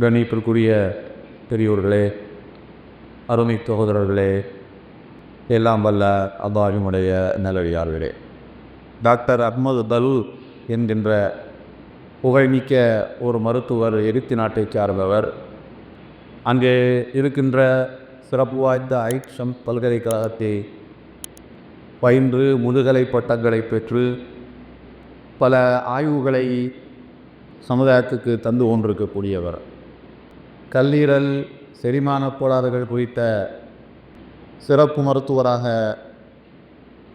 கணிப்பிற்குரிய பெரியோர்களே அருமை சகோதரர்களே எல்லாம் வல்ல அல்லாஹினுடைய நல்லடியார்களே. டாக்டர் அஹ்மது தல் என்கின்ற புகழ்மிக்க ஒரு மருத்துவர் எரித்தி நாட்டைச் சார்பவர் அங்கே இருக்கின்ற சிறப்பு வாய்ந்த ஐக்ஷம் பல்கலைக்கழகத்தை பயின்று முதுகலை பட்டங்களை பெற்று பல ஆய்வுகளை சமுதாயத்துக்கு தந்து கொண்டிருக்கக்கூடியவர். கல்லீரல் செரிமான கோளாறுகள் குறித்த சிறப்பு மருத்துவராக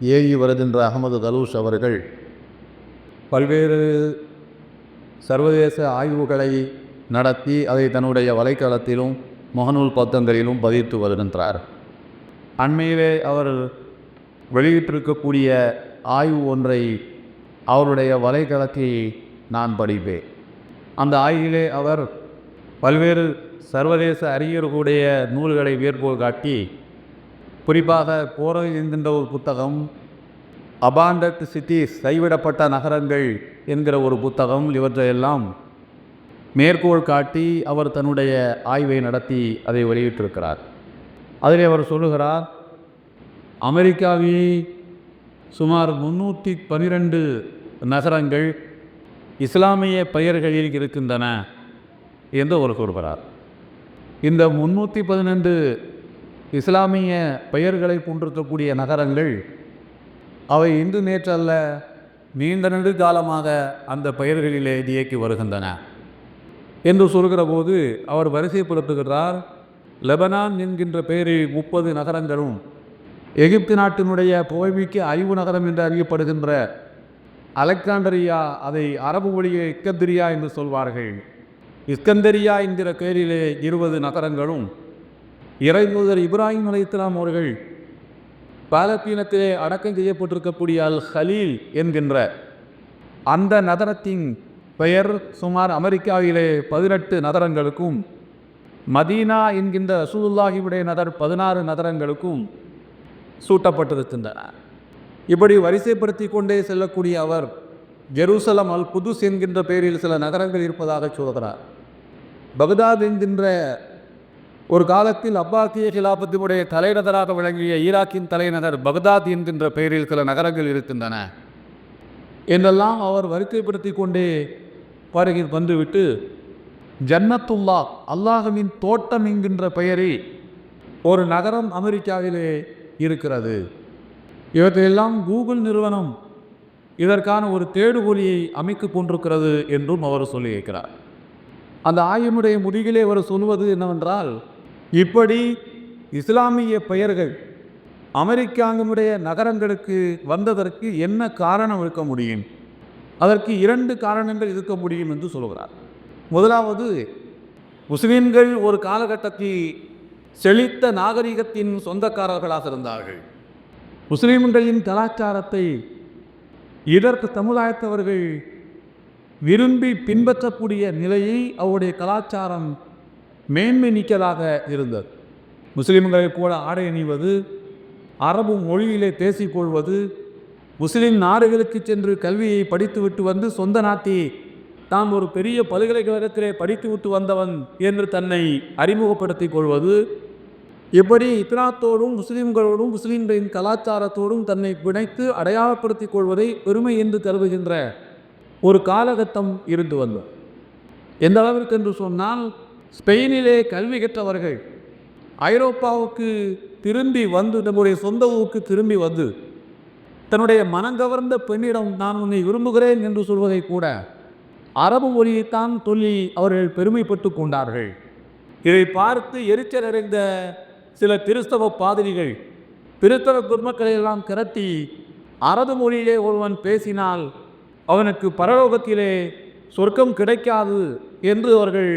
ஏகி வருகின்ற அகமது தலூஷ் அவர்கள் பல்வேறு சர்வதேச ஆய்வுகளை நடத்தி அதை தன்னுடைய வலைத்தளத்திலும் முகநூல் பத்தங்களிலும் பதித்து வருகின்றார். அண்மையிலே அவர் வெளியிட்டிருக்கக்கூடிய ஆய்வு ஒன்றை அவருடைய வலைத்தளத்தில் நான் படிப்பேன். அந்த ஆய்விலே அவர் பல்வேறு சர்வதேச அறிஞர்களுடைய நூல்களை மேற்கோள் காட்டி குறிப்பாக போரை என்கின்ற ஒரு புத்தகம் அபாண்டட் சிட்டிஸ் கைவிடப்பட்ட நகரங்கள் என்கிற ஒரு புத்தகம் இவற்றையெல்லாம் மேற்கோள் காட்டி அவர் தன்னுடைய ஆய்வை நடத்தி அதை வெளியிட்டிருக்கிறார். அதில் அவர் சொல்லுகிறார் அமெரிக்காவில் சுமார் முன்னூற்றி பன்னிரெண்டு நகரங்கள் இஸ்லாமிய பெயர்களில் இருக்கின்றன. என்று அவர் கூறுகிறார் இந்த முன்னூற்றி பதினெண்டு இஸ்லாமிய பெயர்களை கொண்டிருக்கக்கூடிய நகரங்கள் அவை இன்று நேற்றல்ல நீண்ட நெடுகாலமாக அந்த பெயர்களிலே இயக்கி வருகின்றன. என்று சொல்கிற போது அவர் வரிசைப்படுத்துகிறார் லெபனான் என்கின்ற பெயரில் முப்பது நகரங்களும் எகிப்து நாட்டினுடைய புகழ்மிக்க அறிவு நகரம் என்று அறியப்படுகின்ற அலெக்சாண்டரியா அதை அரபு மொழியை இக்கத்திரியா என்று சொல்வார்கள். இஸ்கந்தரியா என்கிற பேரிலே இருபது நகரங்களும் இறைமுதர் இப்ராஹிம் அலைஹிஸ்ஸலாம் அவர்கள் பாலத்தீனத்திலே அடக்கம் செய்யப்பட்டிருக்கக்கூடிய அல் ஹலீல் என்கின்ற அந்த நகரத்தின் பெயர் சுமார் அமெரிக்காவிலே பதினெட்டு நகரங்களுக்கும் மதீனா என்கின்ற ரசூலுல்லாஹிவுடைய நகர் பதினாறு நகரங்களுக்கும் சூட்டப்பட்டிருக்கின்றன. இப்படி வரிசைப்படுத்தி கொண்டே செல்லக்கூடிய அவர் ஜெருசலம் அல் புதுஸ் என்கின்ற பெயரில் சில நகரங்கள் இருப்பதாக சொல்கிறார். பக்தாத் என்கின்ற ஒரு காலத்தில் அப்பாசிய கிலாபத்தினுடைய தலைநகராக விளங்கிய ஈராக்கின் தலைநகர் பக்தாத் என்கின்ற பெயரில் சில நகரங்கள் இருக்கின்றன. என்றெல்லாம் அவர் வரிசைப்படுத்தி கொண்டே வருகை வந்துவிட்டு ஜன்னத்துல்லா அல்லாஹுவின் தோட்டம் என்கின்ற பெயரில் ஒரு நகரம் அமெரிக்காவிலே இருக்கிறது. இவற்றையெல்லாம் கூகுள் நிறுவனம் இதற்கான ஒரு தேடுகோலியை அமைக்க கொண்டிருக்கிறது என்றும் அவர் சொல்லியிருக்கிறார் அந்த ஆயமுடைய முடிவிலே அவர் சொல்வது என்னவென்றால் இப்படி இஸ்லாமிய பெயர்கள் அமெரிக்காவினுடைய நகரங்களுக்கு வந்ததற்கு என்ன காரணம் இருக்க முடியும்? அதற்கு இரண்டு காரணங்கள் இருக்க முடியும் என்று சொல்கிறார். முதலாவது முஸ்லீம்கள் ஒரு காலகட்டத்தில் செழித்த நாகரிகத்தின் சொந்தக்காரர்களாக இருந்தார்கள். முஸ்லீம்களின் கலாச்சாரத்தை இதற்கு சமுதாயத்தவர்கள் விரும்பி பின்பற்றக்கூடிய நிலையை அவருடைய கலாச்சாரம் மேன்மை நீக்கதாக இருந்தது. முஸ்லிம்களை கூட ஆடை அணிவது அரபு மொழியிலே பேசிக்கொள்வது முஸ்லிம் நாடுகளுக்கு சென்று கல்வியை படித்துவிட்டு வந்து சொந்த நாட்டி தான் ஒரு பெரிய பல்கலைக்கழகத்திலே படித்துவிட்டு வந்தவன் என்று தன்னை அறிமுகப்படுத்திக் கொள்வது எப்படி இத்தினாத்தோடும் முஸ்லீம்களோடும் முஸ்லீம்களின் கலாச்சாரத்தோடும் தன்னை பிணைத்து அடையாளப்படுத்திக் கொள்வதை பெருமை என்று கருதுகின்ற ஒரு காலகட்டம் இருந்து வந்தது. எந்த அளவிற்கு என்று சொன்னால் ஸ்பெயினிலே கல்வி கற்றவர்கள் ஐரோப்பாவுக்கு திரும்பி வந்து நம்முடைய சொந்த ஊருக்கு திரும்பி வந்து தன்னுடைய மனங்கவர்ந்த பெண்ணிடம் நான் உன்னை விரும்புகிறேன் என்று சொல்வதை கூட அரபு மொழியைத்தான் சொல்லி அவர்கள் பெருமைப்பட்டு கொண்டார்கள். இதை பார்த்து எரிச்சல் அடைந்த சில கிறிஸ்தவ பாதிரிகள் கிறிஸ்தவ குர்மக்களை எல்லாம் திரட்டி அரபு மொழியிலே ஒருவன் பேசினால் அவனுக்கு பரலோகத்திலே சொர்க்கம் கிடைக்காது என்று அவர்கள்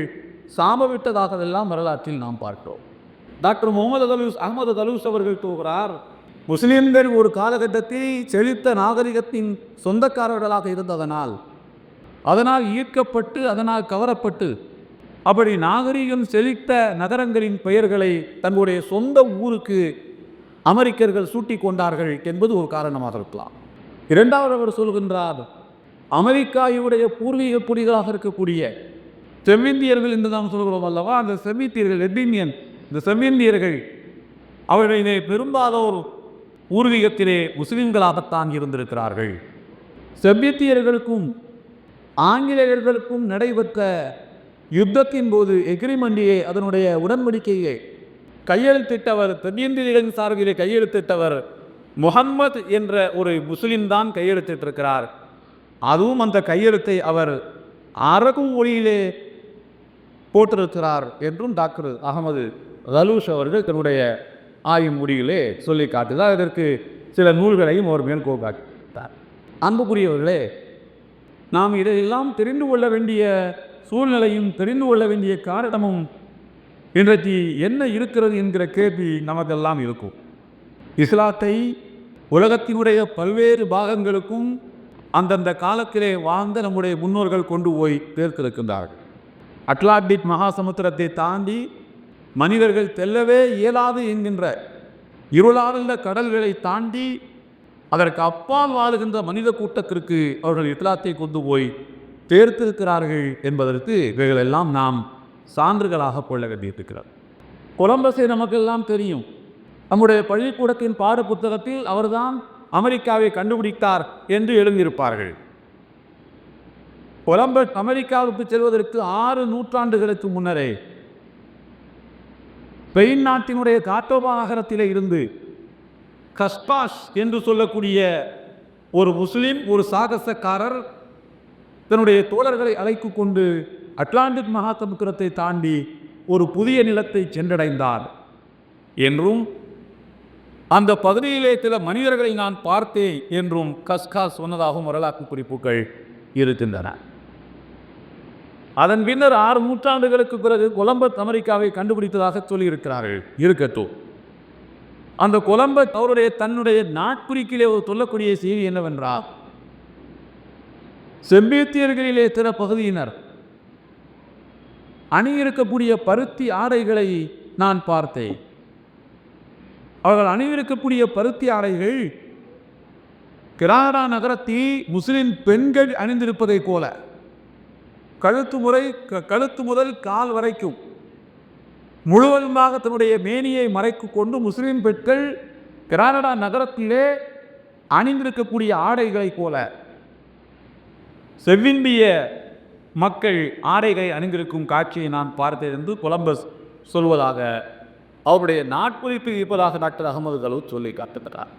சாமவிட்டதாகவெல்லாம் வரலாற்றில் நாம் பார்த்தோம். Doctor Muhammad Talus Ahmad Talus அவர்கள் கூறுகிறார் முஸ்லிம்கள் ஒரு காலகட்டத்தில் செழித்த நாகரிகத்தின் சொந்தக்காரர்களாக இருந்ததனால் அதனால் ஈர்க்கப்பட்டு அதனால் கவரப்பட்டு அப்படி நாகரிகம் செழித்த நகரங்களின் பெயர்களை தங்களுடைய சொந்த ஊருக்கு அமெரிக்கர்கள் சூட்டி கொண்டார்கள் என்பது ஒரு காரணமாக இருக்கலாம். இரண்டாவது அவர் சொல்கின்றார் அமெரிக்காவுடைய பூர்வீக குடிகளாக இருக்கக்கூடிய செவ்விந்தியர்கள் என்று நாம் சொல்கிறோம் அல்லவா? அந்த செமித்தியர்கள் எதினியன் இந்த செவ்விந்தியர்கள் அவர்களிலே பெரும்பாலோர் பூர்வீகத்திலே முஸ்லிம்களாகத்தான் இருந்திருக்கிறார்கள். செவ்வியத்தியர்களுக்கும் ஆங்கிலேயர்களுக்கும் நடைபெற்ற யுத்தத்தின் போது எக்ரிமண்டியை அதனுடைய உடன்படிக்கையை கையெழுத்திட்டவர் தென்னிந்தியர்களின் சார்பிலே கையெழுத்திட்டவர் முகம்மது என்ற ஒரு முஸ்லிம் தான் கையெழுத்திட்டிருக்கிறார். அதுவும் அந்த கையெழுத்தை அவர் அரபு மொழியிலே போட்டிருக்கிறார் என்றும் டாக்டர் அகமது ரலூஷ் அவர்கள் தன்னுடைய ஆய்வு முடியிலே சொல்லி காட்டுதார் இதற்கு சில நூல்களையும் அவர் மேற்கோள் காட்டார். அன்புக்குரியவர்களே நாம் இதையெல்லாம் தெரிந்து கொள்ள வேண்டிய சூழ்நிலையும் தெரிந்து கொள்ள வேண்டிய காரணமும் இன்றைக்கு என்ன இருக்கிறது என்கிற கேள்வி நமக்கெல்லாம் இருக்கும். இஸ்லாத்தை உலகத்தினுடைய பல்வேறு பாகங்களுக்கும் அந்தந்த காலத்திலே வாழ்ந்த நம்முடைய முன்னோர்கள் கொண்டு போய் சேர்த்திருக்கின்றார்கள். அட்லாண்டிக் மகாசமுத்திரத்தை தாண்டி மனிதர்கள் செல்லவே இயலாது என்கின்ற இருளார்ந்த கடல்களை தாண்டி அதற்கு அப்பால் வாழுகின்ற மனித கூட்டத்திற்கு அவர்கள் இஸ்லாத்தை கொண்டு போய் தேர்த்திருக்கிறார்கள் என்பதற்கு இவைகளெல்லாம் நாம் சான்றுகளாக கொள்ள வேண்டியிருக்கிறார் கொலம்பஸை நமக்கெல்லாம் தெரியும். நம்முடைய பள்ளிக்கூடத்தின் பாட புத்தகத்தில் அவர்தான் அமெரிக்காவை கண்டுபிடித்தார் என்று எழுதியிருப்பார்கள். கொலம்பஸ் அமெரிக்காவுக்கு செல்வதற்கு ஆறு நூற்றாண்டுகளுக்கு முன்னரே ஸ்பெயின் நாட்டினுடைய காட்டோபா நகரத்திலே இருந்து கஸ்பாஸ் என்று சொல்லக்கூடிய ஒரு முஸ்லீம் ஒரு சாகசக்காரர் தன்னுடைய தோழர்களை அழைத்து கொண்டு அட்லாண்டிக் மகாசமுத்திரத்தை தாண்டி ஒரு புதிய நிலத்தை சென்றடைந்தார். என்றும் அந்த பகுதியிலே சில மனிதர்களை நான் பார்த்தேன் என்றும் கஸ்கா சொன்னதாகவும் வரலாற்று குறிப்புகள் இருக்கின்றன. அதன் பின்னர் ஆறு நூற்றாண்டுகளுக்கு பிறகு கொலம்பஸ் அமெரிக்காவை கண்டுபிடித்ததாக சொல்லியிருக்கிறார்கள். இருக்கட்டும். அந்த கொலம்பஸ் அவருடைய தன்னுடைய நாட்குறிக்கிலே ஒரு சொல்லக்கூடிய செய்தி என்னவென்றால் செம்பியத்தியர்களிலே திற பகுதியினர். அணியிருக்கக்கூடிய பருத்தி ஆடைகளை நான் பார்த்தேன். அவர்கள் அணிவிருக்கக்கூடிய பருத்தி ஆடைகள் கிராடா நகரத்தில் முஸ்லிம் பெண்கள் அணிந்திருப்பதைப் போல. கழுத்து முறை க- கழுத்து முதல் கால் வரைக்கும். முழுவதுமாக தன்னுடைய மேனியை மறைக்கு கொண்டு முஸ்லிம் பெண்கள் கிரானடா நகரத்திலே அணிந்திருக்கக்கூடிய ஆடைகளைப் போல. செவ்விந்திய மக்கள் ஆடைகளை அணிந்திருக்கும் காட்சியை நான் பார்த்தேன் கொலம்பஸ் சொல்வதாக அவருடைய நாட்குறிப்பு இருப்பதாக டாக்டர் அகமது கலு சொல்லி காட்டுகிறார்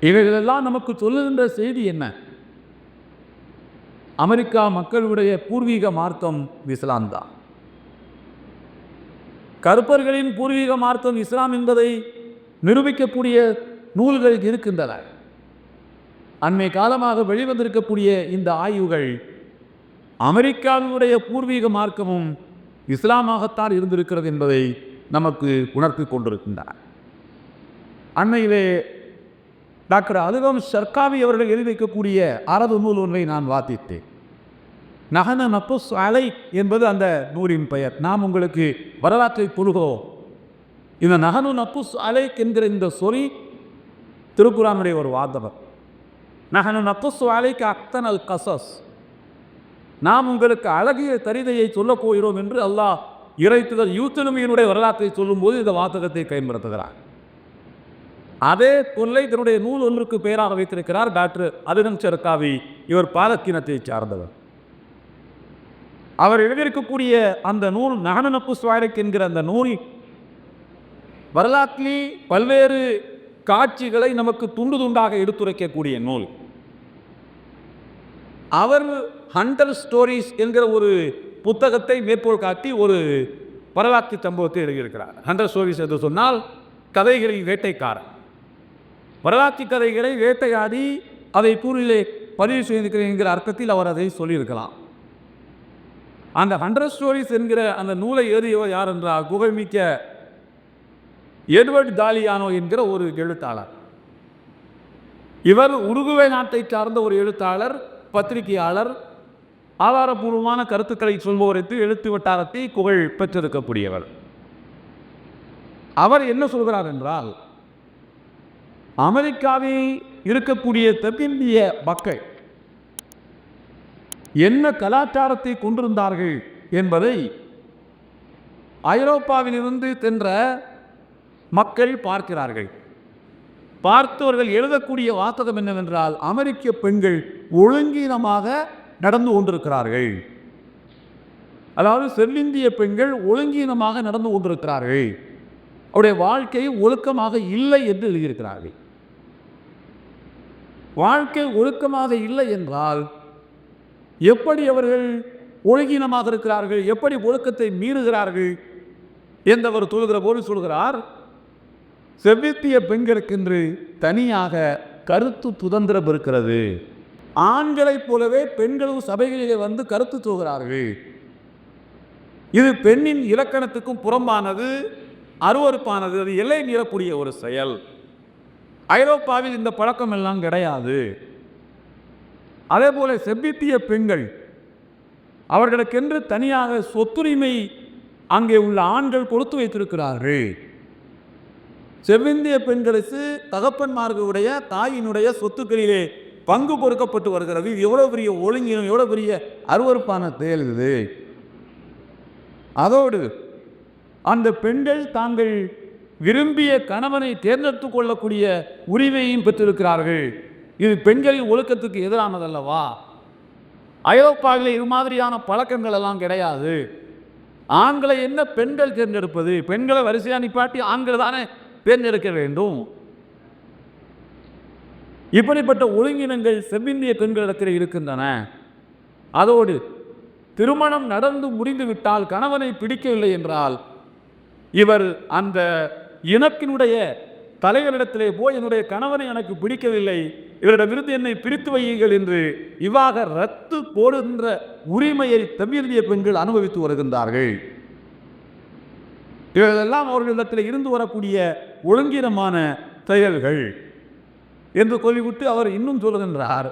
இவைகளெல்லாம் நமக்கு சொல்லுகின்ற செய்தி என்ன? அமெரிக்கா மக்களுடைய பூர்வீக மார்க்கம் இஸ்லாம் தான் கருப்பர்களின் பூர்வீக மார்க்கம் இஸ்லாம் என்பதை நிரூபிக்கக்கூடிய நூல்கள் இருக்கின்றன. அண்மை காலமாக வெளிவந்திருக்கக்கூடிய இந்த ஆய்வுகள் அமெரிக்காவினுடைய பூர்வீக மார்க்கமும் இஸ்லாமாகத்தான் இருந்திருக்கிறது என்பதை நமக்கு உணர்த்தி கொண்டிருக்கின்றன. அண்மையிலே டாக்டர் அதுகம் ஷர்காவி அவர்கள் எழுதி வைக்கக்கூடிய அரபு நூல் ஒன்றை நான் வாசித்தேன். நகன நப்புஸ் அலை என்பது அந்த நூலின் பெயர். நாம் உங்களுக்கு வரலாற்றை புழுகிறோம் இந்த நகனு நப்புஸ் அலை என்கிற இந்த சொறி திருக்குறானுடைய ஒரு வாதவர் நகனு நப்புஸ் அலைக்கு அக்தன் அல் கசஸ் நாம் உங்களுக்கு அழகிய தரிதையை சொல்லப் போகிறோம் என்று அல்லாஹ் இறைத்துதல் யூத்தனுமையினுடைய வரலாற்றை சொல்லும்போது இந்த வாசகத்தை பயன்படுத்துகிறார். அதே தொல்லை தன்னுடைய நூல் ஒன்றுக்கு பெயராக வைத்திருக்கிறார் டாக்டர் அதிரம் சர்காவி இவர் பாலக்கினத்தை சார்ந்தவர். அவர் எழுதியிருக்கக்கூடிய அந்த நூல் நகனப்பு சுவாரிக் என்கிற அந்த நூல் வரலாற்றிலே பல்வேறு காட்சிகளை நமக்கு துண்டு துண்டாக எடுத்துரைக்கக்கூடிய நூல். அவர் ஹண்டர் ஸ்டோரிஸ் என்கிற ஒரு புத்தகத்தை மேற்கோள் காட்டி ஒரு பரவாக்கி சம்பவத்தை எழுதியிருக்கிறார். ஹண்டர் ஸ்டோரிஸ் என்று சொன்னால் கதைகளின் வேட்டைக்காரன். வரலாற்று கதைகளை வேட்டையாடி அதை கூறிலே பதிவு செய்திருக்கிறேன் என்கிற அர்த்தத்தில் அவர் அதை சொல்லியிருக்கலாம். அந்த ஹண்ட்ரட் ஸ்டோரிஸ் என்கிற அந்த நூலை எழுதியவர் யார் என்றால் குகைமிக்க எட்வர்ட் தாலியானோ என்கிற ஒரு எழுத்தாளர். இவர் உருகுவே நாட்டை சார்ந்த ஒரு எழுத்தாளர் பத்திரிகையாளர் ஆதாரபூர்வமான கருத்துக்களை சொல்பவருக்கு எழுத்து வட்டாரத்தை புகழ் பெற்றிருக்கக்கூடியவர். அவர் என்ன சொல்கிறார் என்றால் அமெரிக்காவில் இருக்கக்கூடிய தென்னிந்திய மக்கள் என்ன கலாச்சாரத்தை கொண்டிருந்தார்கள் என்பதை ஐரோப்பாவிலிருந்து சென்ற மக்கள் பார்க்கிறார்கள். பார்த்தவர்கள் எழுதக்கூடிய வாசகம் என்னவென்றால் அமெரிக்க பெண்கள் ஒழுங்கீனமாக நடந்து கொண்டிருக்கிறார்கள். அதாவது செல்லிந்திய பெண்கள் ஒழுங்கீனமாக நடந்து கொண்டிருக்கிறார்கள். அவருடைய வாழ்க்கை ஒழுக்கமாக இல்லை என்று எழுதியிருக்கிறார்கள். வாழ்க்கை ஒழுக்கமாக இல்லை என்றால் எப்படி அவர்கள் ஒழுங்கீனமாக இருக்கிறார்கள் எப்படி ஒழுக்கத்தை மீறுகிறார்கள் என்றவர் சொல்கிற போது சொல்கிறார் செவ்வித்திய பெண்களுக்கென்று தனியாக கருத்து சுதந்திரம் இருக்கிறது. ஆண்களைப் போலவே பெண்களும் சபைகளிலே வந்து கருத்து சொல்கிறார்கள். இது பெண்ணின் இலக்கணத்துக்கும் புறம்பானது அருவறுப்பானது அது எல்லை மீறக்கூடிய ஒரு செயல். ஐரோப்பாவில் இந்த பழக்கம் எல்லாம் கிடையாது. அதே போல செவ்வித்திய பெண்கள் அவர்களுக்கென்று தனியாக சொத்துரிமை அங்கே உள்ள ஆண்கள் கொடுத்து வைத்திருக்கிறார்கள். செவ்விந்திய பெண்களுக்கு தகப்பன்மார்களுடைய தாயினுடைய சொத்துக்களிலே பங்கு கொடுக்கப்பட்டு வருகிறது. இது எவ்வளோ பெரிய ஒழுங்கினம் எவ்வளோ பெரிய அருவறுப்பான செயல் இது. அதோடு அந்த பெண்கள் தாங்கள் விரும்பிய கணவனை தேர்ந்தெடுத்து கொள்ளக்கூடிய உரிமையும் பெற்றிருக்கிறார்கள். இது பெண்களின் ஒழுக்கத்துக்கு எதிரானதல்லவா? ஐரோப்பாவில் இது மாதிரியான பழக்கங்கள் எல்லாம் கிடையாது. ஆண்களை என்ன பெண்கள் தேர்ந்தெடுப்பது? பெண்களை வரிசையாக நிப்பாட்டி ஆண்கள் தானே தேர்ந்தெடுக்க வேண்டும். இப்படிப்பட்ட ஒழுங்கினங்கள் செவ்விந்திய பெண்களிடத்தில் இருக்கின்றன. அதோடு திருமணம் நடந்து முடிந்துவிட்டால் கணவனை பிடிக்கவில்லை என்றால் இவர் அந்த இனத்தினுடைய தலைவரிடத்திலே போய் என்னுடைய கணவனை எனக்கு பிடிக்கவில்லை இவரிடமிருந்து என்னை பிரித்து வையுங்கள் என்று இவ்வாக ரத்து போடுகின்ற உரிமையை தமிழ்ந்திய பெண்கள் அனுபவித்து வருகின்றார்கள். இவைகளெல்லாம் அவர்களிடத்தில் இருந்து வரக்கூடிய ஒழுங்கீனமான செயல்கள் என்று சொல்லிவிட்டு அவர் இன்னும் சொல்லுகின்றார்.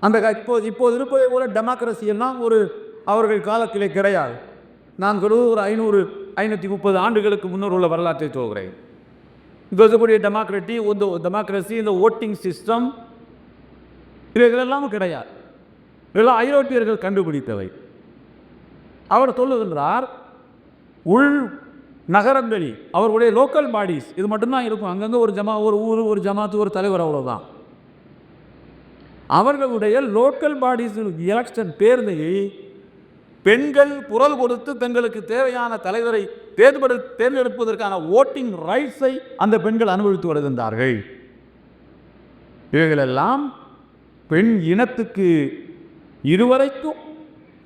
அந்த க- இப்போ இப்போது இருப்பதை போல டெமோக்ரஸி எல்லாம் ஒரு அவர்கள் காலத்திலே கிடையாது. நான் சொல்வது ஒரு ஐநூறு ஐநூற்றி முப்பது ஆண்டுகளுக்கு முன்னர் உள்ள வரலாற்றை சொல்கிறேன். இங்கே இருக்கக்கூடிய டெமோக்ரட்டி இந்த டெமோக்ரஸி இந்த ஓட்டிங் சிஸ்டம் இவைகளெல்லாம் கிடையாது. இதெல்லாம் ஐரோப்பியர்கள் கண்டுபிடித்தவை. அவர் சொல்லுகின்றார் உள் நகரங்களில் அவர்களுடைய லோக்கல் பாடிஸ் இது மட்டும்தான் இருக்கும். அங்கங்கே ஒரு ஜமா ஒரு ஊர் ஒரு ஜமாத்து ஒரு தலைவர் அவ்வளோதான் அவர்களுடைய லோக்கல் பாடிஸ் எலெக்ஷன் பேருந்தையை பெண்கள் குரல் கொடுத்து தங்களுக்கு தேவையான தலைவரை தேர்ந்தெடு தேர்ந்தெடுப்பதற்கான ஓட்டிங் ரைட்ஸை அந்த பெண்கள் அனுபவித்து வருகின்றார்கள். இவைகளெல்லாம் பெண் இனத்துக்கு இதுவரைக்கும்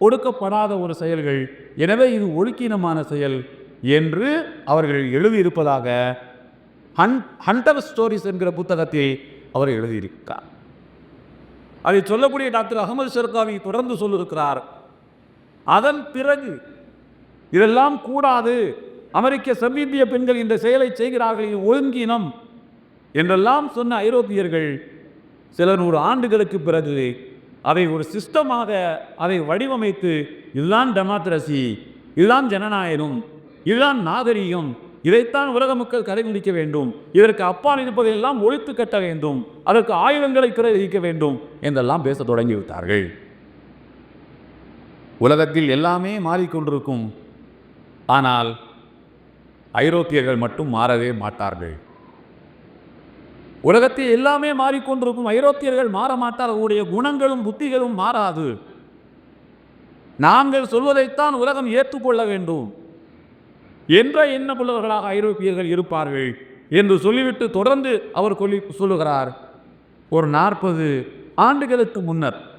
ஒடுக்கப்படாத ஒரு செயல்கள். எனவே இது ஒழுக்கீனமான செயல் என்று அவர்கள் எழுதியிருப்பதாக ஹன் ஹண்டர் ஸ்டோரிஸ் என்கிற புத்தகத்தை அவர் எழுதியிருக்கார். அதை சொல்லக்கூடிய டாக்டர் அகமது ஷெர்காவி தொடர்ந்து சொல்லியிருக்கிறார். அதன் பிறகு இதெல்லாம் கூடாது. அமெரிக்க சமீபிய பெண்கள் இந்த செயலை செய்கிறார்கள் இது ஒழுங்கினம் என்றெல்லாம் சொன்ன ஐரோப்பியர்கள் சில நூறு ஆண்டுகளுக்கு பிறகு அதை ஒரு சிஸ்டமாக அதை வடிவமைத்து இதுதான் டெமோக்ரஸி இதுதான் ஜனநாயகம் இதுதான் நாகரிகம் இதைத்தான் உலக மக்கள் கடைபிடிக்க வேண்டும் இதற்கு அப்பால் இருப்பதையெல்லாம் ஒழித்து கட்ட வேண்டும் அதற்கு ஆயுதங்களை பிறப்பிக்க வேண்டும் என்றெல்லாம் பேசத் தொடங்கிவிட்டார்கள். உலகத்தில் எல்லாமே மாறிக்கொண்டிருக்கும். ஆனால் ஐரோப்பியர்கள் மட்டும் மாறவே மாட்டார்கள். உலகத்தில் எல்லாமே மாறிக்கொண்டிருக்கும் ஐரோப்பியர்கள் மாற மாட்டார். அவருடைய குணங்களும் புத்திகளும் மாறாது. நாங்கள் சொல்வதைத்தான் உலகம் ஏற்றுக்கொள்ள வேண்டும். என்ற எண்ணமுள்ளவர்களாக ஐரோப்பியர்கள் இருப்பார்கள் என்று சொல்லிவிட்டு தொடர்ந்து அவர் சொல்லி சொல்லுகிறார். ஒரு நாற்பது ஆண்டுகளுக்கு முன்னர்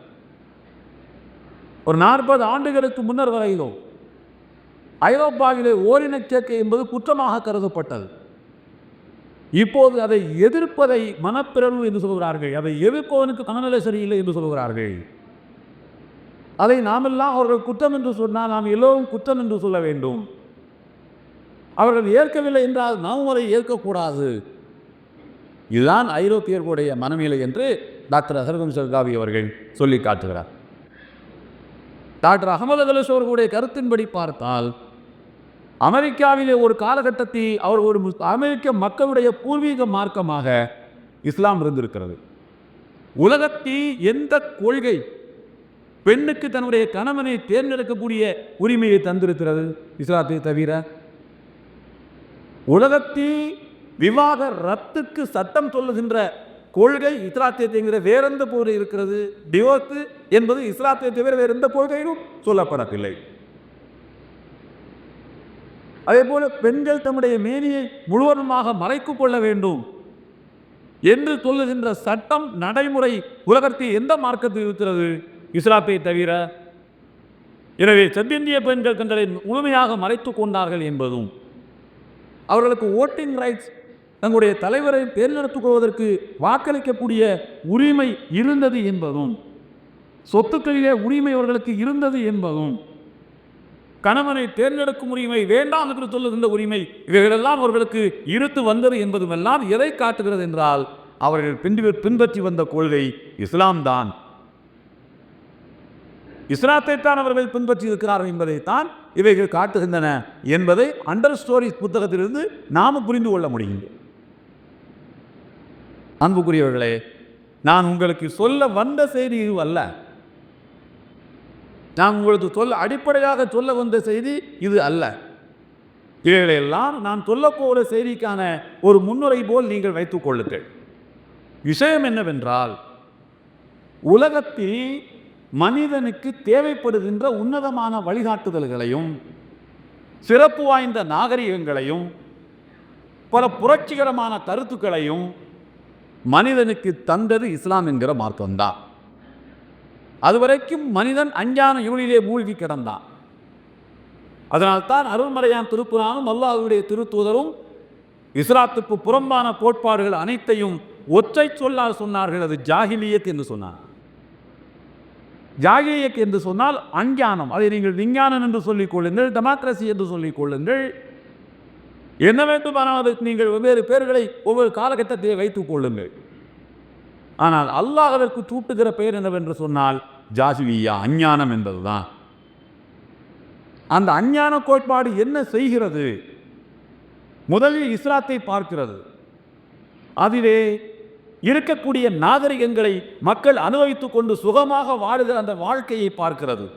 ஒரு நாற்பது ஆண்டுகளுக்கு முன்னர் வரையிலும் ஐரோப்பாவிலே ஓரினச் சேர்க்கை என்பது குற்றமாக கருதப்பட்டது. இப்போது அதை எதிர்ப்பதை மனப்பிறழ்வு என்று சொல்கிறார்கள் அதை எதிர்ப்பவனுக்கு மனநிலை சரியில்லை என்று சொல்கிறார்கள் அதை நாமெல்லாம் அவர்கள் குற்றம் என்று சொன்னால் நாம் எல்லோரும் குற்றம் என்று சொல்ல வேண்டும். அவர்கள் ஏற்கவில்லை என்றால் நாம் அதை ஏற்கக்கூடாது. இதுதான் ஐரோப்பியர்களுடைய மனநிலை என்று டாக்டர் அசர்கம் சர்காவி அவர்கள் சொல்லி காட்டுகிறார். டாக்டர் அகமது கலஸ் அவர்களுடைய கருத்தின்படி பார்த்தால் அமெரிக்காவிலே ஒரு காலகட்டத்தில் அவர் ஒரு அமெரிக்க மக்களுடைய பூர்வீக மார்க்கமாக இஸ்லாம் இருந்திருக்கிறது. உலகத்தில் எந்த கொள்கை பெண்ணுக்கு தன்னுடைய கணவனை தேர்ந்தெடுக்கக்கூடிய உரிமையை தந்திருக்கிறது இஸ்லாத்தை தவிர? உலகத்தில் விவாக ரத்துக்கு சட்டம் சொல்லுகின்ற கொள்கை இஸ்லாத்தியத்தைங்கிற வேறெந்த போர் இருக்கிறது. டிவோர்ஸ் என்பது இஸ்லாத்தை தவிர வேறெந்த கொள்கையிலும் சொல்லப்படவில்லை. அதே போல பெண்கள் தம்முடைய மேனியை முழுவதுமாக மறைத்துக் கொள்ள வேண்டும் என்று சொல்லுகின்ற சட்டம் நடைமுறை உலகத்தில் எந்த மார்க்கத்தில் இருக்கிறது இஸ்லாப்பை தவிர. எனவே செவ்விந்திய பெண்கள் தங்களை முழுமையாக மறைத்து கொண்டார்கள் என்பதும் அவர்களுக்கு ஓட்டிங் ரைட்ஸ் தங்களுடைய தலைவரை தேர்ந்தெடுத்துக் கொள்வதற்கு வாக்களிக்கக்கூடிய உரிமை இருந்தது என்பதும் சொத்துக்களிலே உரிமை அவர்களுக்கு இருந்தது என்பதும் கணவனை தேர்ந்தெடுக்கும் உரிமை வேண்டாம் என்று சொல்லுகின்ற உரிமை இவைகளெல்லாம் அவர்களுக்கு இருத்து வந்தது என்பதுமெல்லாம் எதை காட்டுகிறது என்றால் அவர்கள் பின்பு பின்பற்றி வந்த கொள்கை இஸ்லாம் தான். இஸ்லாத்தைத்தான் அவர்கள் பின்பற்றி இருக்கிறார்கள் என்பதைத்தான் இவைகள் காட்டுகின்றன என்பதை அண்டர் ஸ்டோரிஸ் புத்தகத்திலிருந்து நாம் புரிந்து கொள்ள முடியும். அன்புக்குரியவர்களே நான் உங்களுக்கு சொல்ல வந்த செய்தி இது அல்ல. நான் உங்களுக்கு சொல்ல அடிப்படையாக சொல்ல வந்த செய்தி இது அல்ல. இவைகளெல்லாம் நான் சொல்லப்போகிற செய்திக்கான ஒரு முன்னுரை போல் நீங்கள் வைத்துக் கொள்ளுங்கள். விஷயம் என்னவென்றால் உலகத்தில் மனிதனுக்கு தேவைப்படுகின்ற உன்னதமான வழிகாட்டுதல்களையும் சிறப்பு வாய்ந்த நாகரிகங்களையும் பல புரட்சிகரமான கருத்துக்களையும் மனிதனுக்கு தந்தது இஸ்லாம் என்கிற மார்க்கம்தான். அதுவரைக்கும் மனிதன் அஞ்ஞான இருளிலே மூழ்கி கிடந்தான். அதனால்தான் அருள்மறையான் திருப்புறானும் அல்லாஹ்வுடைய திருத்தூதரும் இஸ்லாத்துக்கு புறம்பான கோட்பாடுகள் அனைத்தையும் ஒற்றை சொல்லால் சொன்னார்கள். அது ஜாகிலியத் என்று சொன்னார். ஜாகிலியத் என்று சொன்னால் அஞ்ஞானம். அதை நீங்கள் விஞ்ஞானம் என்று சொல்லிக் கொள்ளுங்கள் டெமோக்ரஸி என்று சொல்லிக் கொள்ளுங்கள். என்ன வேண்டுமானால் அதற்கு நீங்கள் வெவ்வேறு பேர்களை ஒவ்வொரு காலகட்டத்தை வைத்துக் கொள்ளுங்கள். ஆனால் அல்லாஹ் அதற்கு சூட்டுகிற பெயர் என்னவென்று சொன்னால் ஜாசுவியா அஞ்ஞானம் என்பதுதான். அந்த அஞ்ஞான கோட்பாடு என்ன செய்கிறது? முதலில் இஸ்லாத்தை பார்க்கிறது. அதிலே இருக்கக்கூடிய நாகரிகங்களை மக்கள் அனுபவித்துக் கொண்டு சுகமாக வாழுகிற அந்த வாழ்க்கையை பார்க்கிறது.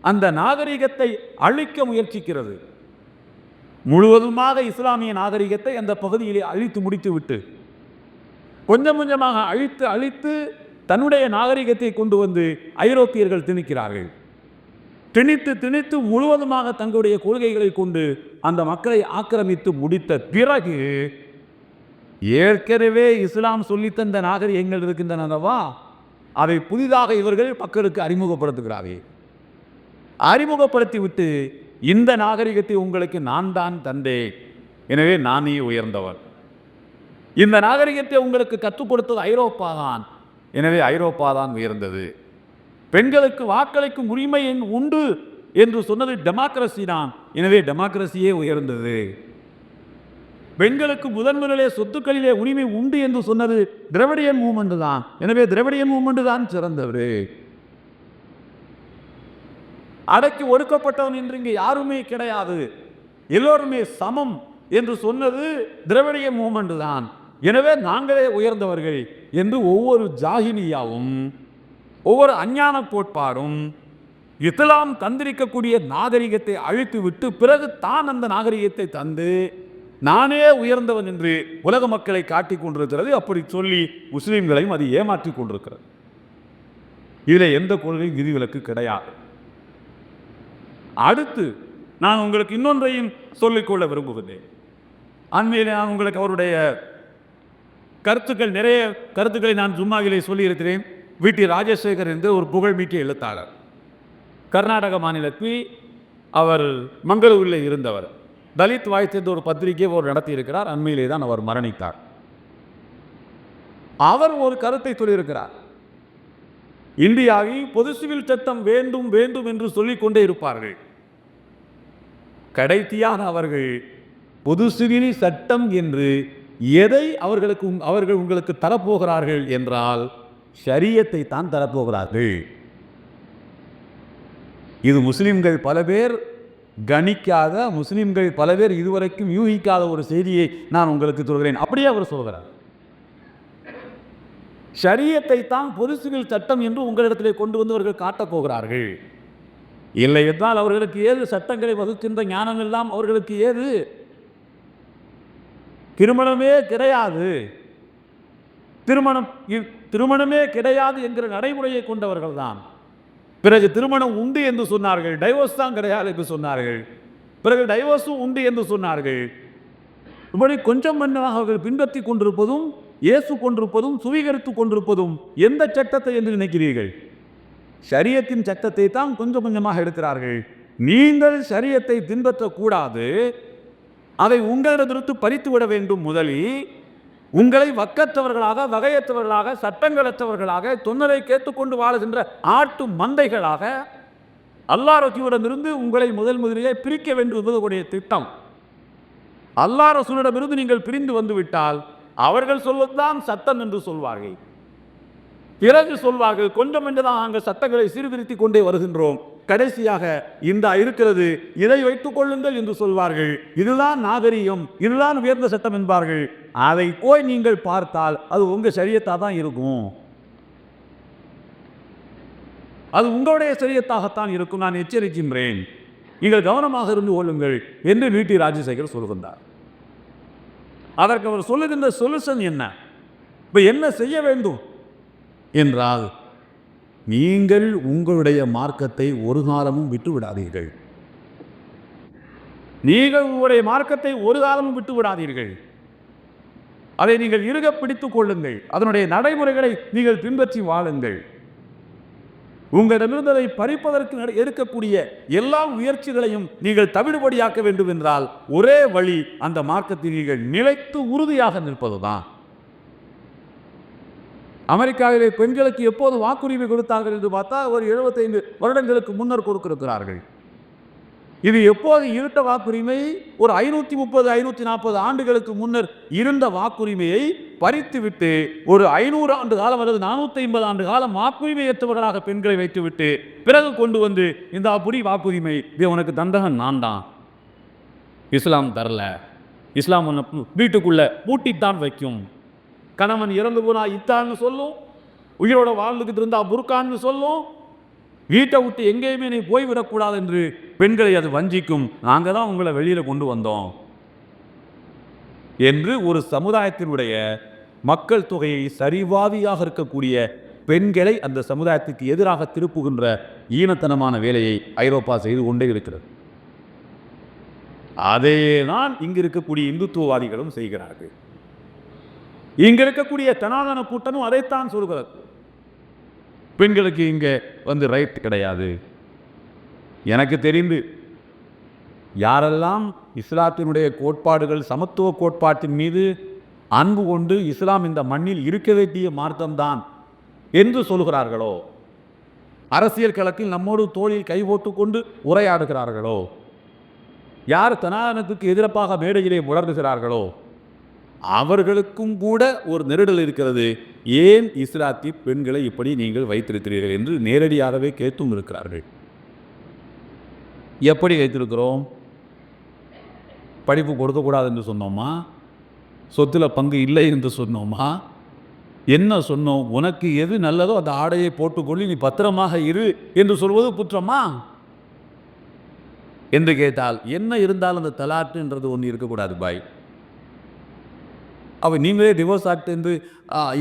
அந்த நாகரிகத்தை அழிக்க முயற்சிக்கிறது. முழுவதுமாக இஸ்லாமிய நாகரிகத்தை அந்த பகுதியிலே அழித்து முடித்துவிட்டு கொஞ்சம் கொஞ்சமாக அழித்து அழித்து தன்னுடைய நாகரிகத்தை கொண்டு வந்து ஐரோப்பியர்கள் திணிக்கிறார்கள். திணித்து திணித்து முழுவதுமாக தங்களுடைய கொள்கைகளை கொண்டு அந்த மக்களை ஆக்கிரமித்து முடித்த பிறகு ஏற்கனவே இஸ்லாம் சொல்லித்தந்த நாகரிகங்கள் இருக்கின்றனவா அதை புதிதாக இவர்கள் மக்களுக்கு அறிமுகப்படுத்துகிறார்கள் அறிமுகப்படுத்தி விட்டு இந்த நாகரிகத்தை உங்களுக்கு நான் தான் தந்தேன். எனவே நானே உயர்ந்தவர் இந்த நாகரிகத்தை உங்களுக்கு கற்றுக் கொடுத்தது ஐரோப்பா தான் எனவே ஐரோப்பா தான் உயர்ந்தது. பெண்களுக்கு வாக்களிக்கும் உரிமை என் உண்டு என்று சொன்னது டெமோக்ரஸி தான். எனவே டெமோக்ரஸியே உயர்ந்தது. பெண்களுக்கு முதன் சொத்துக்களிலே உரிமை உண்டு என்று சொன்னது திரவிடியன் மூமெண்ட் தான். எனவே திரவிடியன் மூமெண்ட் தான் சிறந்தவர் அடக்கி ஒடுக்கப்பட்டவன் என்று இங்கே யாருமே கிடையாது. எல்லோருமே சமம் என்று சொன்னது திரவிடிய மூமெண்ட் தான். எனவே நாங்களே உயர்ந்தவர்கள் என்று ஒவ்வொரு ஜாகினியாவும் ஒவ்வொரு அஞ்ஞான கோட்பாடும் இஸ்லாம் தந்திருக்கக்கூடிய நாகரிகத்தை அழித்து விட்டு பிறகு தான் அந்த நாகரிகத்தை தந்து நானே உயர்ந்தவன் என்று உலக மக்களை காட்டிக் கொண்டிருக்கிறது. அப்படி சொல்லி முஸ்லீம்களையும் அது ஏமாற்றிக் கொண்டிருக்கிறது. இதில் எந்த கொள்கையும் விதிவிலக்கு கிடையாது. அடுத்து நான் உங்களுக்கு இன்னொன்றையும் சொல்லிக்கொள்ள விரும்புகிறேன். அண்மையில் நான் உங்களுக்கு அவருடைய கருத்துக்கள் நிறைய கருத்துக்களை நான் ஜும்மாவிலே சொல்லியிருக்கிறேன். வீட்டில் ராஜசேகர் என்று ஒரு புகழ்மீட்டிய எழுத்தாளர். கர்நாடக மாநிலத்தில் அவர் மங்களூரில் இருந்தவர். தலித் வாய்ஸ் ஒரு பத்திரிகை ஒரு நடத்தியிருக்கிறார். அண்மையிலே தான் அவர் மரணித்தார். அவர் ஒரு கருத்தை சொல்லியிருக்கிறார். இந்தியாவில் பொது சிவில் சட்டம் வேண்டும் வேண்டும் என்று சொல்லிக்கொண்டே இருப்பார்கள். கடைசியாக அவர்கள் பொது சிவில் சட்டம் என்று எதை அவர்களுக்கு உங்- அவர்கள் உங்களுக்கு தரப்போகிறார்கள் என்றால் ஷரியத்தை தான் தரப்போகிறார்கள். இது முஸ்லிம்கள் பல பேர் கணிக்காத முஸ்லிம்கள் பல பேர் இதுவரைக்கும் யூகிக்காத ஒரு செய்தியை நான் உங்களுக்கு சொல்கிறேன். அப்படியே அவர் சொல்கிறார். ஷரியத்தை தான் பொது சிவில் சட்டம் என்று உங்களிடத்திலே கொண்டு வந்து அவர்கள் காட்டப்போகிறார்கள் இல்லை என்றால் அவர்களுக்கு ஏது சட்டங்களை வகுக்கின்ற ஞானம் எல்லாம் அவர்களுக்கு ஏது திருமணமே கிடையாது. திருமணம் இ- திருமணமே கிடையாது என்கிற நடைமுறையை கொண்டவர்கள் தான் பிறகு திருமணம் உண்டு என்று சொன்னார்கள் டைவோர்ஸ் தான் கிடையாது என்று சொன்னார்கள். பிறகு டைவோர்ஸும் உண்டு என்று சொன்னார்கள். இப்படி கொஞ்சம் கொஞ்சமாக அவர்கள் பின்பற்றி கொண்டிருப்பதும் இயேசு கொண்டிருப்பதும் சுவீகரித்து கொண்டிருப்பதும் எந்த சட்டத்தை என்று நினைக்கிறீர்கள்? சரியத்தின் சட்டத்தை தான் கொஞ்சம் கொஞ்சமாக எடுக்கிறார்கள். நீங்கள் சரியத்தை பின்பற்றக்கூடாது. அதை உங்களிடத்திலிருந்து பறித்து விட வேண்டும் முதலில். உங்களை வக்கத்தவர்களாக வகையற்றவர்களாக சட்டங்களற்றவர்களாக தொன்னரை கேட்டுக்கொண்டு வாழுகின்ற ஆட்டு மந்தைகளாக அல்லாரோக்கியமிடமிருந்து உங்களை முதல் முதலிலே பிரிக்க வேண்டும் என்பது திட்டம். அல்லாஹ் ரசூலிடமிருந்து நீங்கள் பிரிந்து வந்துவிட்டால் அவர்கள் சொல்வதுதான் சத்தம் என்று சொல்வார்கள். பிறகு சொல்வார்கள் கொஞ்சம் என்றுதான் நாங்கள் சத்தங்களை சீர்திருத்திக் கொண்டே வருகின்றோம். கடைசியாக இந்த இருக்கிறது இதை வைத்துக் கொள்ளுங்கள் என்று சொல்வார்கள். இதுதான் நாகரிகம் இதுதான் உயர்ந்த சட்டம் என்பார்கள். அதை போய் நீங்கள் பார்த்தால் அது உங்க சரியத்தா தான் இருக்கும். அது உங்களுடைய சரியத்தாகத்தான் இருக்கும். நான் எச்சரிக்கின்றேன். நீங்கள் கவனமாக இருந்து கொள்ளுங்கள் என்று நீட்டி ராஜசேகர் சொல்கின்றார். அதற்கு அவர் சொல்லுகின்ற சொல்யூஷன் என்ன? இப்போ என்ன செய்ய வேண்டும்? என்றால் நீங்கள் உங்களுடைய மார்க்கத்தை ஒரு காலமும் விட்டு விடாதீர்கள். நீங்கள் உங்களுடைய மார்க்கத்தை ஒரு காலமும் விட்டு விடாதீர்கள். அதை நீங்கள் இருக பிடித்துக் கொள்ளுங்கள். அதனுடைய நடைமுறைகளை நீங்கள் பின்பற்றி வாழுங்கள். உங்களிடமிருந்ததை பறிப்பதற்கு இருக்கக்கூடிய எடுக்கக்கூடிய எல்லா முயற்சிகளையும் நீங்கள் தவிடுபடியாக்க வேண்டும் என்றால் ஒரே வழி அந்த மார்க்கத்தில் நீங்கள் நிலைத்து உறுதியாக நிற்பதுதான். அமெரிக்காவிலே பெண்களுக்கு எப்போது வாக்குரிமை கொடுத்தார்கள் என்று பார்த்தா ஒரு 75 வருடங்களுக்கு முன்னர் கொடுக்கிறார்கள் இது எப்போது இருட்ட வாக்குரிமை? ஒரு ஐநூற்றி முப்பது ஐநூற்றி நாற்பது ஆண்டுகளுக்கு முன்னர் இருந்த வாக்குரிமையை பறித்துவிட்டு ஒரு ஐநூறு ஆண்டு காலம் அல்லது நானூற்றி ஐம்பது ஆண்டு காலம் வாக்குரிமை ஏற்றவர்களாக பெண்களை வைத்துவிட்டு பிறகு கொண்டு வந்து இந்த புடி வாக்குரிமை இது உனக்கு தந்தகன் நான் தான் இஸ்லாம் தரல. இஸ்லாம் உன்னை பூ- வீட்டுக்குள்ள பூட்டித்தான் வைக்கும். கணவன் இறந்து போனா இத்தான்னு சொல்லும். உயிரோட வாழ்ந்துக்கிட்டு இருந்தால் புருக்கான்னு சொல்லும். வீட்டை விட்டு எங்கேயுமே நீ போய்விடக்கூடாது என்று பெண்களை அது வஞ்சிக்கும். நாங்கள் தான் உங்களை வெளியில் கொண்டு வந்தோம். என்று ஒரு சமுதாயத்தினுடைய மக்கள் தொகையை சரிவாதியாக இருக்கக்கூடிய பெண்களை அந்த சமுதாயத்துக்கு எதிராக திருப்புகின்ற ஈனத்தனமான வேலையை ஐரோப்பா செய்து கொண்டே இருக்கிறது. அதே தான் இங்கு இருக்கக்கூடிய இந்துத்துவவாதிகளும் செய்கிறார்கள். இங்க இருக்கக்கூடிய சனாதன கூட்டமும் அதைத்தான் சொல்கிறது. பெண்களுக்கு இங்கே வந்து ரைட் கிடையாது. எனக்கு தெரிந்து யாரெல்லாம் இஸ்லாத்தினுடைய கோட்பாடுகள் சமத்துவ கோட்பாட்டின் மீது அன்பு கொண்டு இஸ்லாம் இந்த மண்ணில் இருக்க வேண்டிய மார்க்கம்தான் என்று சொல்கிறார்களோ? அரசியல் களத்தில் நம்மோடு தோளில் கை போட்டுக்கொண்டு உரையாடுகிறார்களோ? யார் சனாதனத்துக்கு எதிரப்பாக மேடையிலே உணர்ந்துகிறார்களோ அவர்களுக்கும் கூட ஒரு நெருடல் இருக்கிறது. ஏன் இஸ்லாத்தி பெண்களை இப்படி நீங்கள் வைத்திருக்கிறீர்கள் என்று நேரடியாகவே கேட்டும் இருக்கிறார்கள். எப்படி வைத்திருக்கிறோம்? படிப்பு கொடுக்கக்கூடாது என்று சொன்னோமா? சொத்தில் பங்கு இல்லை என்று சொன்னோமா? என்ன சொன்னோம்? உனக்கு எது நல்லதோ அந்த ஆடையை போட்டுக்கொள்ளி நீ பத்திரமாக இரு என்று சொல்வது குற்றமா? என்று கேட்டால் என்ன இருந்தாலும் அந்த தலாட்டுன்றது ஒன்று இருக்கக்கூடாது பாய். அவ நீங்களே டிவோர்ஸ் ஆக்ட் என்று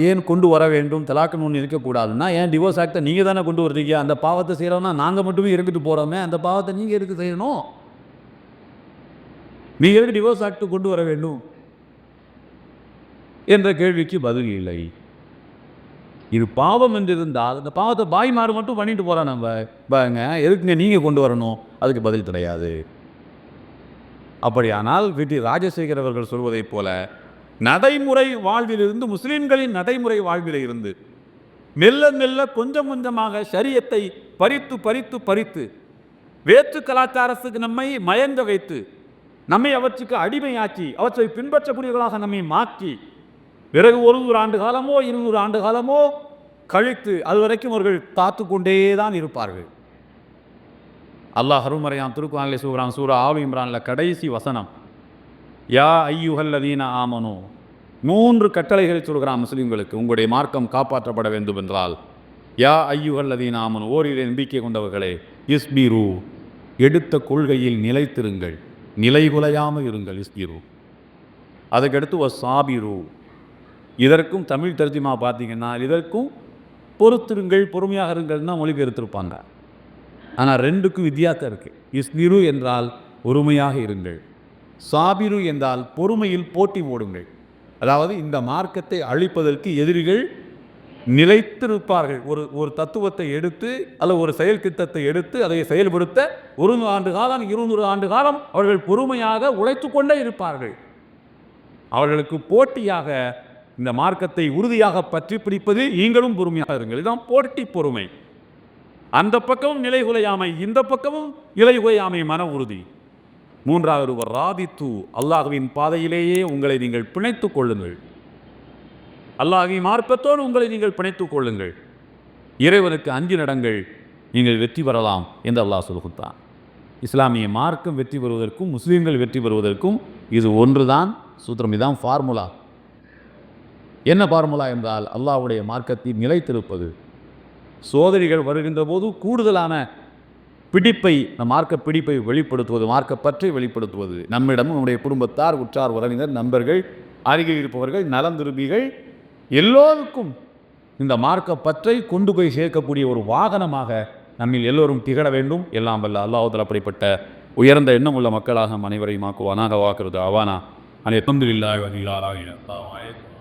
ஏன் கொண்டு வர வேண்டும்? தலாக்குன்னு ஒன்று இருக்கக்கூடாதுன்னா ஏன் டிவோர்ஸ் ஆக்டை நீங்கள் தானே கொண்டு வர்றீங்க? அந்த பாவத்தை செய்கிறோம்னா நாங்கள் மட்டுமே இருந்துட்டு போகிறோமே அந்த பாவத்தை நீங்கள் எதுக்கு செய்யணும்? நீங்கள் எதுக்கு டிவோர்ஸ் ஆக்ட் கொண்டு வர வேண்டும்? என்ற கேள்விக்கு பதில் இல்லை. இது பாவம் என்று இருந்தால் அந்த பாவத்தை பாய்மாறு மட்டும் பண்ணிட்டு போகிறோம் நம்ம. பாருங்க எதுக்குங்க நீங்கள் கொண்டு வரணும்? அதுக்கு பதில் கிடையாது. அப்படியானால் வீட்டில் ராஜசேகர் அவர்கள் சொல்வதைப் போல நடைமுறை வாழ்விலிருந்து முஸ்லீம்களின் நடைமுறை வாழ்விலே இருந்து மெல்ல மெல்ல கொஞ்சம் கொஞ்சமாக சரியத்தை பறித்து பறித்து பறித்து வேற்று கலாச்சாரத்துக்கு நம்மை மயங்க வைத்து நம்மை அவற்றுக்கு அடிமையாக்கி அவற்றை பின்பற்றக்கூடியவர்களாக நம்மை மாற்றி பிறகு ஒரு நூறு ஆண்டு காலமோ இருநூறு ஆண்டு காலமோ கழித்து அது வரைக்கும் அவர்கள் காத்து கொண்டே தான் இருப்பார்கள். அல்லாஹ் அருள்மறையான் திருக்குறான் சூறான் சூரா ஆலு இம்ரான்ல கடைசி வசனம். யா ஐயுகல்லதீன ஆமனோ. மூன்று கட்டளைகளை சொல்கிறான் முஸ்லீம்களுக்கு உங்களுடைய மார்க்கம் காப்பாற்றப்பட வேண்டும் என்றால் யா ஐயுகல்லதீன ஆமனோ ஓரிலே நம்பிக்கை கொண்டவர்களே இஸ்பீரு எடுத்த கொள்கையில் நிலைத்திருங்கள் நிலைகுலையாமல் இருங்கள் இஸ்பீரு. அதுக்கடுத்து ஒரு சாபிரு இதற்கும் தமிழ் தர்ஜிமா பார்த்தீங்கன்னா இதற்கும் பொறுத்திருங்கள் பொறுமையாக இருங்கள்னா மொழிபெயர்த்திருப்பாங்க. ஆனால் ரெண்டுக்கும் வித்தியாசம் இருக்குது இஸ்பிரு என்றால் பொறுமையாக இருங்கள். சாபிரு என்றால் பொறுமையில் போட்டி ஓடுங்கள் அதாவது இந்த மார்க்கத்தை அழிப்பதற்கு எதிரிகள் நிலைத்திருப்பார்கள். ஒரு ஒரு தத்துவத்தை எடுத்து அல்லது ஒரு செயல் திட்டத்தை எடுத்து அதை செயல்படுத்த ஒரு ஆண்டு காலம் இருநூறு ஆண்டு காலம் அவர்கள் பொறுமையாக உழைத்து கொண்டே இருப்பார்கள். அவர்களுக்கு போட்டியாக இந்த மார்க்கத்தை உறுதியாக பற்றி பிடிப்பது நீங்களும் பொறுமையாக இருங்கள். இதுதான் போட்டி பொறுமை. அந்த பக்கமும் நிலை குலையாமை இந்த பக்கமும் இலை குலையாமை மன உறுதி. மூன்றாவது ஒரு ராதித்து அல்லாஹுவின் பாதையிலேயே உங்களை நீங்கள் பிணைத்துக் கொள்ளுங்கள். அல்லாஹுவின் மார்க்கத்தோடு உங்களை நீங்கள் பிணைத்துக் கொள்ளுங்கள். இறைவனுக்கு அஞ்சு நடங்கள் நீங்கள் வெற்றி பெறலாம் என்று அல்லாஹ் சொல்கிறான். இஸ்லாமிய மார்க்கம் வெற்றி பெறுவதற்கும் முஸ்லீம்கள் வெற்றி பெறுவதற்கும் இது ஒன்றுதான் சூத்திரம் இதுதான் ஃபார்முலா. என்ன ஃபார்முலா என்றால் அல்லாஹுடைய மார்க்கத்தை நிலைத்திருப்பது. சோதனைகள் வருகின்ற போது கூடுதலான பிடிப்பை நம் மார்க்க பிடிப்பை வெளிப்படுத்துவது மார்க்க பற்றி வெளிப்படுத்துவது. நம்மிடம் நம்முடைய குடும்பத்தார் உற்றார் உறவினர் நண்பர்கள் அருகில் இருப்பவர்கள் நலம் விரும்பிகள் எல்லோருக்கும் இந்த மார்க்க பற்றை கொண்டு போய் சேர்க்கக்கூடிய ஒரு வாகனமாக நம்மில் எல்லோரும் திகழ வேண்டும். எல்லாம் வல்ல அல்லாஹுதல் அப்படிப்பட்ட உயர்ந்த எண்ணம் உள்ள மக்களாக அனைவரையும் ஆக்குவானாக. வாக்குறது அவானா அனைத்து இல்லாத